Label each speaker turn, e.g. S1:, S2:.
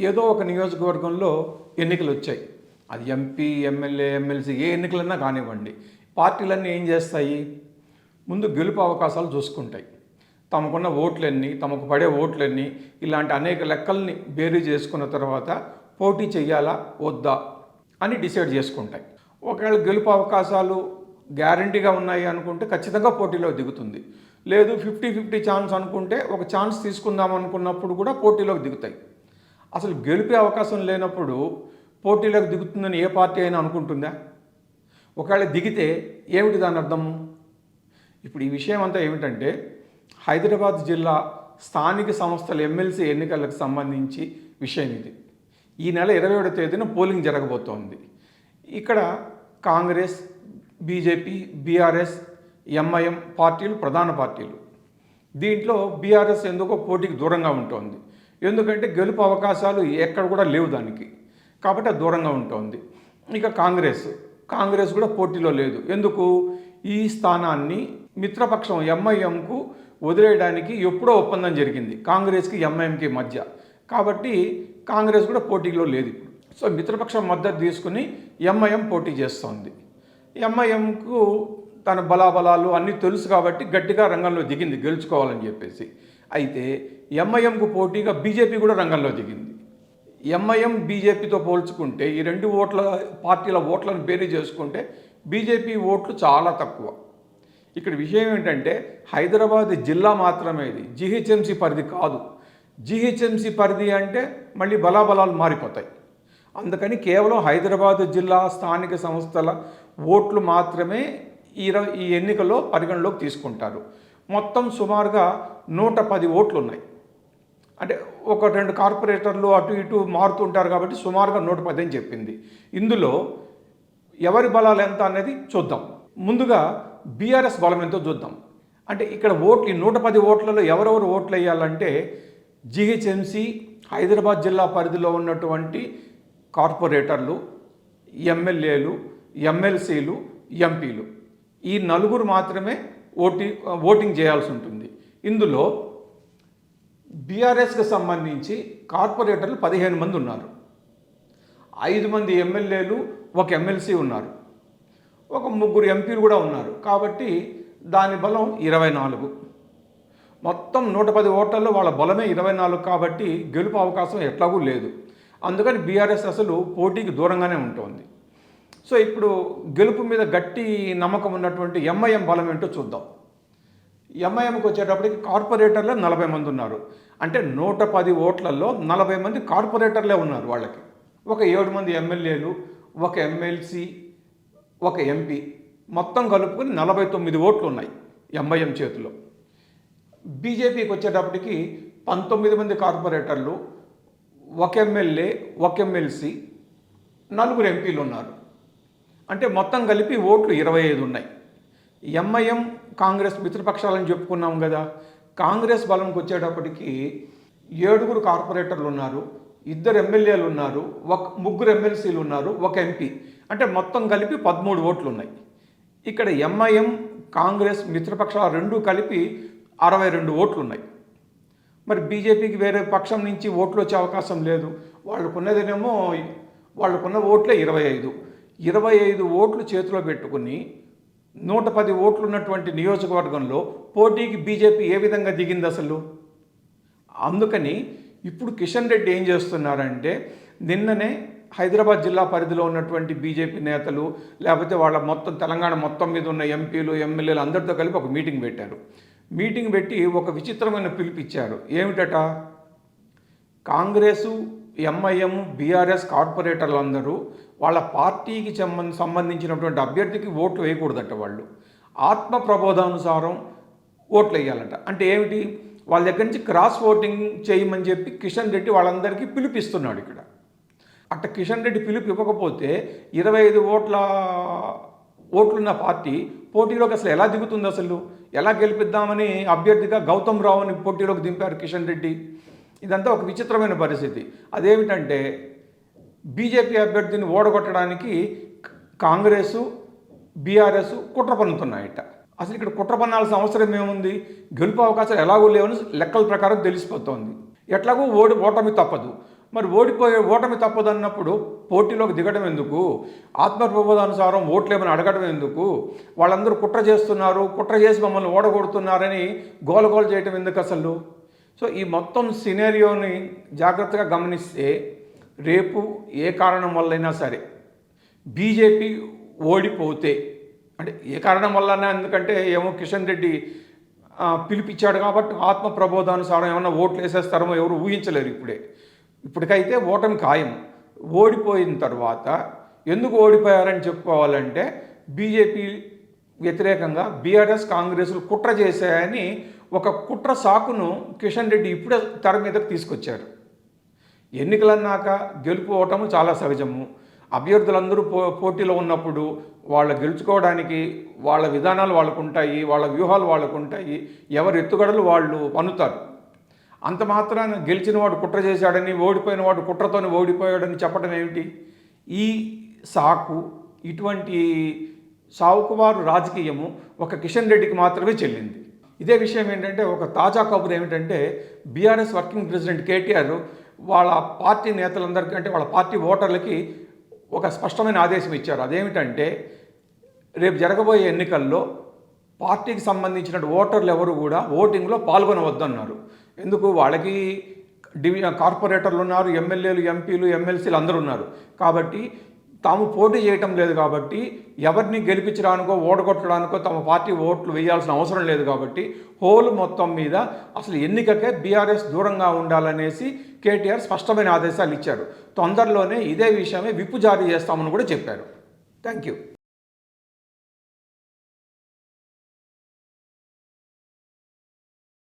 S1: ఏదో ఒక నియోజకవర్గంలో ఎన్నికలు వచ్చాయి అది ఎంపీ ఎమ్మెల్యే ఎమ్మెల్సీ ఏ ఎన్నికలన్నా కానివ్వండి. పార్టీలన్నీ ఏం చేస్తాయి? ముందు గెలుపు అవకాశాలు చూసుకుంటాయి. తమకున్న ఓట్లన్నీ తమకు పడే ఓట్లన్నీ ఇలాంటి అనేక లెక్కల్ని బేరీ చేసుకున్న తర్వాత పోటీ చేయాలా వద్దా? అని డిసైడ్ చేసుకుంటాయి. ఒకవేళ గెలుపు అవకాశాలు గ్యారంటీగా ఉన్నాయి అనుకుంటే ఖచ్చితంగా పోటీలో దిగుతుంది. లేదు ఫిఫ్టీ ఫిఫ్టీ ఛాన్స్ అనుకుంటే ఒక ఛాన్స్ తీసుకుందాం అనుకున్నప్పుడు కూడా పోటీలోకి దిగుతాయి. అసలు గెలిపే అవకాశం లేనప్పుడు పోటీలోకి దిగుతుందని ఏ పార్టీ అయినా అనుకుంటుందా? ఒకవేళ దిగితే ఏమిటి దాని అర్థం? ఇప్పుడు ఈ విషయం అంతా ఏమిటంటే హైదరాబాద్ జిల్లా స్థానిక సంస్థల ఎమ్మెల్సీ ఎన్నికలకు సంబంధించి విషయం ఇది. ఈ నెల ఇరవై ఏడో తేదీన పోలింగ్ జరగబోతోంది. ఇక్కడ కాంగ్రెస్ బీజేపీ బీఆర్ఎస్ ఎంఐఎం పార్టీలు ప్రధాన పార్టీలు. దీంట్లో బీఆర్ఎస్ ఎందుకో పోటీకి దూరంగా ఉంటుంది. ఎందుకంటే గెలుపు అవకాశాలు ఎక్కడ కూడా లేవు దానికి. కాబట్టి అది దూరంగా ఉంటుంది. ఇక కాంగ్రెస్. కాంగ్రెస్ కూడా పోటీలో లేదు. ఎందుకు? ఈ స్థానాన్ని మిత్రపక్షం ఎంఐఎంకు వదిలేయడానికి ఎప్పుడో ఒప్పందం జరిగింది. కాంగ్రెస్కి ఎంఐఎంకి మధ్య. కాబట్టి కాంగ్రెస్ కూడా పోటీలో లేదు ఇప్పుడు. సో మిత్రపక్షం మద్దతు తీసుకుని ఎంఐఎం పోటీ చేస్తోంది. ఎంఐఎంకు తన బలాబలాలు అన్నీ తెలుసు కాబట్టి గట్టిగా రంగంలో దిగింది గెలుచుకోవాలని చెప్పేసి. అయితే ఎంఐఎంకు పోటీగా బీజేపీ కూడా రంగంలో దిగింది. ఎంఐఎం బీజేపీతో పోల్చుకుంటే ఈ రెండు ఓట్ల పార్టీల ఓట్లను బేరీ చేసుకుంటే బీజేపీ ఓట్లు చాలా తక్కువ. ఇక్కడ విషయం ఏంటంటే హైదరాబాద్ జిల్లా మాత్రమే ఇది. జిహెచ్ఎంసీ పరిధి కాదు. జిహెచ్ఎంసీ పరిధి అంటే మళ్ళీ బలాబలాలు మారిపోతాయి. అందుకని కేవలం హైదరాబాద్ జిల్లా స్థానిక సంస్థల ఓట్లు మాత్రమే ఈ ఈ ఎన్నికల్లో పరిగణలోకి తీసుకుంటారు. మొత్తం సుమారుగా నూట పది ఓట్లు ఉన్నాయి అంటే ఒక రెండు కార్పొరేటర్లు అటు ఇటు మారుతుంటారు కాబట్టి సుమారుగా నూట పది అని చెప్పింది. ఇందులో ఎవరి బలాలు ఎంత అనేది చూద్దాం. ముందుగా బీఆర్ఎస్ బలం ఎంతో చూద్దాం. అంటే ఇక్కడ ఓట్లు ఈ నూట పది ఓట్లలో ఎవరెవరు ఓట్లు వేయాలంటే జిహెచ్ఎంసి హైదరాబాద్ జిల్లా పరిధిలో ఉన్నటువంటి కార్పొరేటర్లు ఎమ్మెల్యేలు ఎమ్మెల్సీలు ఎంపీలు. ఈ నలుగురు మాత్రమే ఓటి ఓటింగ్ చేయాల్సి ఉంటుంది. ఇందులో బీఆర్ఎస్కి సంబంధించి కార్పొరేటర్లు పదిహేను మంది ఉన్నారు. ఐదు మంది ఎమ్మెల్యేలు ఒక ఎమ్మెల్సీ ఉన్నారు. ఒక ముగ్గురు ఎంపీలు కూడా ఉన్నారు. కాబట్టి దాని బలం ఇరవై నాలుగు. మొత్తం నూట పది ఓట్లలో వాళ్ళ బలమే ఇరవై నాలుగు కాబట్టి గెలుపు అవకాశం ఎట్లాగూ లేదు. అందుకని బీఆర్ఎస్ అసలు పోటీకి దూరంగానే ఉంటుంది. సో ఇప్పుడు గెలుపు మీద గట్టి నమ్మకం ఉన్నటువంటి ఎంఐఎం బలం ఏంటో చూద్దాం. ఎంఐఎంకి వచ్చేటప్పటికి కార్పొరేటర్లే నలభై మంది ఉన్నారు. అంటే నూట పది ఓట్లలో నలభై మంది కార్పొరేటర్లే ఉన్నారు వాళ్ళకి. ఒక ఏడు మంది ఎమ్మెల్యేలు ఒక ఎమ్మెల్సీ ఒక ఎంపీ మొత్తం కలుపుకొని నలభై తొమ్మిది ఓట్లు ఉన్నాయి ఎంఐఎం చేతిలో. బీజేపీకి వచ్చేటప్పటికి పంతొమ్మిది మంది కార్పొరేటర్లు ఒక ఎమ్మెల్యే ఒక ఎమ్మెల్సీ నలుగురు ఎంపీలు ఉన్నారు. అంటే మొత్తం కలిపి ఓట్లు ఇరవై ఐదు ఉన్నాయి. ఎంఐఎం కాంగ్రెస్ మిత్రపక్షాలని చెప్పుకున్నాం కదా. కాంగ్రెస్ బలంకి వచ్చేటప్పటికి ఏడుగురు కార్పొరేటర్లు ఉన్నారు ఇద్దరు ఎమ్మెల్యేలు ఉన్నారు ఒక ముగ్గురు ఎమ్మెల్సీలు ఉన్నారు ఒక ఎంపీ. అంటే మొత్తం కలిపి పదమూడు ఓట్లు ఉన్నాయి. ఇక్కడ ఎంఐఎం కాంగ్రెస్ మిత్రపక్షాలు రెండూ కలిపి అరవై రెండు ఓట్లు ఉన్నాయి. మరి బీజేపీకి వేరే పక్షం నుంచి ఓట్లు వచ్చే అవకాశం లేదు. వాళ్ళకున్నదేనేమో వాళ్ళకున్న ఓట్లే ఇరవై ఐదు. ఇరవై ఐదు ఓట్లు చేతిలో పెట్టుకుని నూట పది ఓట్లు ఉన్నటువంటి నియోజకవర్గంలో పోటీకి బీజేపీ ఏ విధంగా దిగింది అసలు? అందుకని ఇప్పుడు కిషన్ రెడ్డి ఏం చేస్తున్నారంటే నిన్ననే హైదరాబాద్ జిల్లా పరిధిలో ఉన్నటువంటి బీజేపీ నేతలు లేకపోతే వాళ్ళ మొత్తం తెలంగాణ మొత్తం మీద ఉన్న ఎంపీలు ఎమ్మెల్యేలు అందరితో కలిపి ఒక మీటింగ్ పెట్టారు. మీటింగ్ పెట్టి ఒక విచిత్రమైన పిలుపు ఇచ్చారు. ఏమిటట? కాంగ్రెసు ఎంఐఎం బీఆర్ఎస్ కార్పొరేటర్లు అందరూ వాళ్ళ పార్టీకి సంబంధ సంబంధించినటువంటి అభ్యర్థికి ఓట్లు వేయకూడదట వాళ్ళు. ఆత్మ ప్రబోధానుసారం ఓట్లు వేయాలట. అంటే ఏమిటి? వాళ్ళ దగ్గర నుంచి క్రాస్ ఓటింగ్ చేయమని చెప్పి కిషన్ రెడ్డి వాళ్ళందరికీ పిలిపిస్తున్నాడు ఇక్కడ. అట్ట కిషన్ రెడ్డి పిలుపు ఇవ్వకపోతే ఇరవై ఐదు ఓట్ల ఓట్లున్న పార్టీ పోటీలోకి అసలు ఎలా దిగుతుంది అసలు? ఎలా గెలిపిద్దామని అభ్యర్థిగా గౌతమ్ రావుని పోటీలోకి దింపారు కిషన్ రెడ్డి? ఇదంతా ఒక విచిత్రమైన పరిస్థితి. అదేమిటంటే బీజేపీ అభ్యర్థిని ఓడగొట్టడానికి కాంగ్రెసు బీఆర్ఎస్ కుట్ర పన్నుతున్నాయట. అసలు ఇక్కడ కుట్ర పన్నాల్సిన అవసరం ఏముంది? గెలుపు అవకాశాలు ఎలాగో లేవని లెక్కల ప్రకారం తెలిసిపోతోంది. ఎట్లాగో ఓడి ఓటమి తప్పదు. మరి ఓడిపోయే ఓటమి తప్పదు అన్నప్పుడు పోటీలోకి దిగడం ఎందుకు? ఆత్మప్రబోధానుసారం ఓట్లేమని అడగడం ఎందుకు? వాళ్ళందరూ కుట్ర చేస్తున్నారు కుట్ర చేసి మమ్మల్ని ఓడగొడుతున్నారని గోలగోలు చేయటం ఎందుకు అసలు? సో ఈ మొత్తం సినేరియోని జాగ్రత్తగా గమనిస్తే రేపు ఏ కారణం వల్లైనా సరే బీజేపీ ఓడిపోతే అంటే ఏ కారణం వల్ల ఎందుకంటే ఏమో కిషన్ రెడ్డి పిలిపించాడు కాబట్టి ఆత్మ ప్రబోధానుసారం ఏమన్నా ఓట్లు వేసేస్తారో ఎవరు ఊహించలేరు ఇప్పుడే. ఇప్పటికైతే ఓటమి ఖాయం. ఓడిపోయిన తర్వాత ఎందుకు ఓడిపోయారని చెప్పుకోవాలంటే బీజేపీ వ్యతిరేకంగా బీఆర్ఎస్ కాంగ్రెస్లు కుట్ర చేశాయని ఒక కుట్ర సాకును కిషన్ రెడ్డి ఇప్పుడే తెర మీదకు తీసుకొచ్చారు ఎన్నికలన్నాక గెలుపు ఓటము చాలా సహజము. అభ్యర్థులందరూ పో పోటీలో ఉన్నప్పుడు వాళ్ళ గెలుచుకోవడానికి వాళ్ళ విధానాలు వాళ్ళకు ఉంటాయి వాళ్ళ వ్యూహాలు వాళ్ళకు ఉంటాయి ఎవరి ఎత్తుగడలు వాళ్ళు పన్నుతారు అంత మాత్రాన గెలిచిన వాడు కుట్ర చేశాడని ఓడిపోయిన వాడు కుట్రతోనే ఓడిపోయాడని చెప్పడం ఏమిటి? ఈ సాకు ఇటువంటి సావుకువారు రాజకీయము ఒక కిషన్ రెడ్డికి మాత్రమే చెల్లింది. ఇదే విషయం ఏంటంటే ఒక తాజా కబురు ఏమిటంటే బీఆర్ఎస్ వర్కింగ్ ప్రెసిడెంట్ కేటీఆర్ వాళ్ళ పార్టీ నేతలందరికీ అంటే వాళ్ళ పార్టీ ఓటర్లకి ఒక స్పష్టమైన ఆదేశం ఇచ్చారు. అదేమిటంటే రేపు జరగబోయే ఎన్నికల్లో పార్టీకి సంబంధించిన ఓటర్లు ఎవరు కూడా ఓటింగ్లో పాల్గొనవద్దన్నారు. ఎందుకు? వాళ్ళకి డివి కార్పొరేటర్లు ఉన్నారు ఎమ్మెల్యేలు ఎంపీలు ఎమ్మెల్సీలు అందరూ ఉన్నారు. కాబట్టి తాము పోటీ చేయటం లేదు కాబట్టి ఎవరిని గెలిపించడానికో ఓడగొట్టడానికో తమ పార్టీ ఓట్లు వేయాల్సిన అవసరం లేదు కాబట్టి హోల్ మొత్తం మీద అసలు ఎన్నికకే బీఆర్ఎస్ దూరంగా ఉండాలనేసి కేటీఆర్ స్పష్టమైన ఆదేశాలు ఇచ్చారు. తొందరలోనే ఇదే విషయమే విప్పు జారీ చేస్తామని కూడా చెప్పారు. Thank you